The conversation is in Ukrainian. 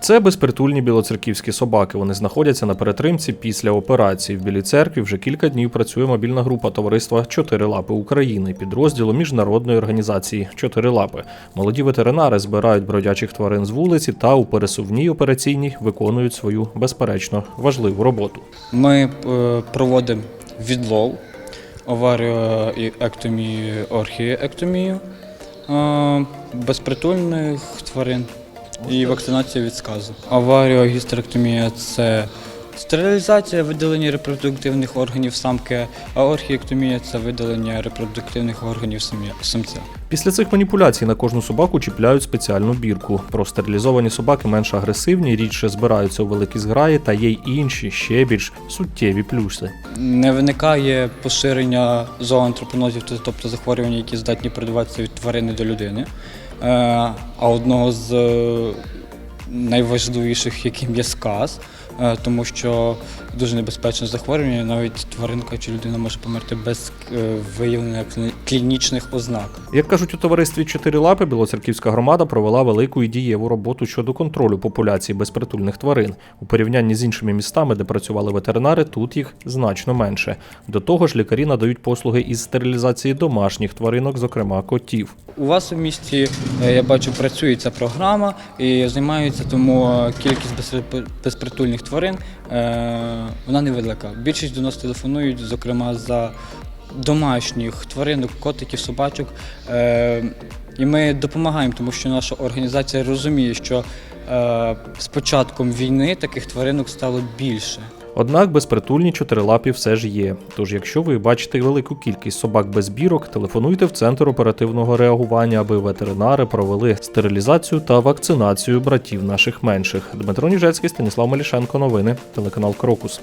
Це безпритульні білоцерківські собаки. Вони знаходяться на перетримці після операції. В Білій церкві вже кілька днів працює мобільна група товариства Чотири лапи України, підрозділу міжнародної організації Чотири лапи. Молоді ветеринари збирають бродячих тварин з вулиці та у пересувній операційній виконують свою безперечно важливу роботу. Ми е, проводимо відлов, орхіектомію е, безпритульних тварин і вакцинацію від сказу. Аваріогістеректомія – це стерилізація видалення репродуктивних органів самки, а орхіектомія це видалення репродуктивних органів самця. Після цих маніпуляцій на кожну собаку чіпляють спеціальну бірку. Про стерилізовані собаки менш агресивні, рідше збираються у великі зграї та є й інші ще більш суттєві плюси. Не виникає поширення зооантропонозів, тобто захворювання, які здатні передаватися від тварини до людини. Е, А одного з е, найважливіших, яким є сказ, тому що дуже небезпечне захворювання, навіть тваринка чи людина може померти без е, виявлення клінічних ознак. Як кажуть у товаристві Чотири лапи, Білоцерківська громада провела велику і дієву роботу щодо контролю популяції безпритульних тварин. У порівнянні з іншими містами, де працювали ветеринари, тут їх значно менше. До того ж, лікарі надають послуги із стерилізації домашніх тваринок, зокрема котів. У вас у місті е, я бачу працює ця програма і займаються тому е, кількість безпритульних тварин е, вона невелика. Більшість до нас телефонують, зокрема за домашніх тваринок, котиків, собачок. Е, І ми допомагаємо, тому що наша організація розуміє, що е, з початком війни таких тваринок стало більше. Однак безпритульні чотирилапі все ж є. Тож, якщо ви бачите велику кількість собак без бірок, телефонуйте в центр оперативного реагування, аби ветеринари провели стерилізацію та вакцинацію братів наших менших. Дмитро Ніжецький, Станіслав Малішенко. Новини, телеканал Крокус.